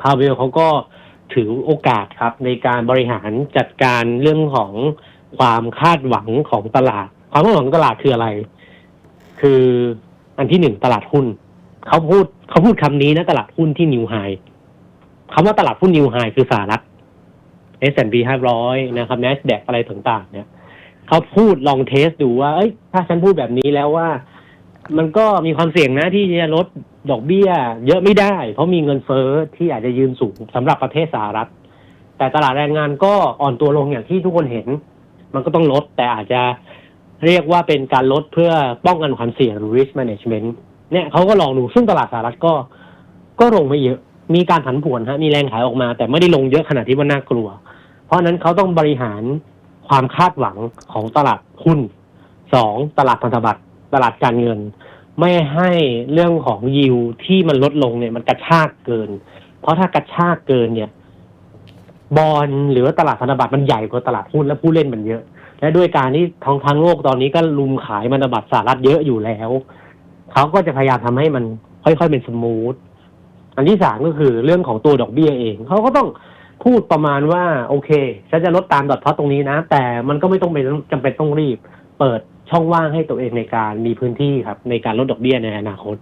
พาเวลเขาก็ถือโอกาสครับในการบริหารจัดการเรื่องของความคาดหวังของตลาด ความคาดหวังตลาดคืออะไร คืออันที่หนึ่งตลาดหุ้นเขาพูดเขาพูดคำนี้นะตลาดหุ้นที่นิวไฮคำว่าตลาดหุ้นนิวไฮคือสหรัฐ S&P 500 นะครับ NASDAQ อะไรต่างๆ เนี่ยเขาพูดลองเทสดูว่า เอ้ย ถ้าฉันพูดแบบนี้แล้วว่า มันก็มีความเสี่ยงนะที่จะลด ดอกเบี้ย เยอะไม่ได้ เพราะมีเงินเฟ้อที่อาจจะยืนสูงสำหรับประเทศสหรัฐ แต่ตลาดแรงงานก็อ่อนตัวลงอย่างที่ทุกคนเห็น มันก็ต้องลดแต่อาจจะเรียกว่าเป็นการลดเพื่อป้องกันความเสี่ยงหรือ risk management เนี่ยเขาก็ลองดูซึ่งตลาดสหรัฐก็ก็ลงไม่เยอะ มีการผันผวนฮะมีแรงขายออกมา แต่ไม่ได้ลงเยอะขนาดที่ว่าน่ากลัว เพราะนั้นเขาต้องบริหารความคาดหวังของตลาดหุ้นสองตลาดพันธบัตรตลาดการเงิน ไม่ให้เรื่องของยิวที่มันลดลงเนี่ยมันกระชากเกิน เพราะถ้ากระชากเกินเนี่ย บอลหรือว่าตลาดพันธบัตรมันใหญ่กว่าตลาดหุ้นและผู้เล่นมันเยอะ และด้วยการที่ทองทั้งโลกตอนนี้ก็ลุมขายพันธบัตรสหรัฐเยอะอยู่แล้ว เขาก็จะพยายามทำให้มันค่อยๆเป็นสมูทอันที่สามก็คือเรื่องของตัวดอกเบี้ยเอง เขาก็ต้องพูดประมาณว่า โอเคฉันจะลดตามดอทพอตตรงนี้นะ แต่มันก็ไม่ต้องเป็นจำเป็นต้องรีบ เปิด ช่องว่างให้ตัวเองในการมีพื้นที่ครับในการลดดอกเบี้ยในอนาคต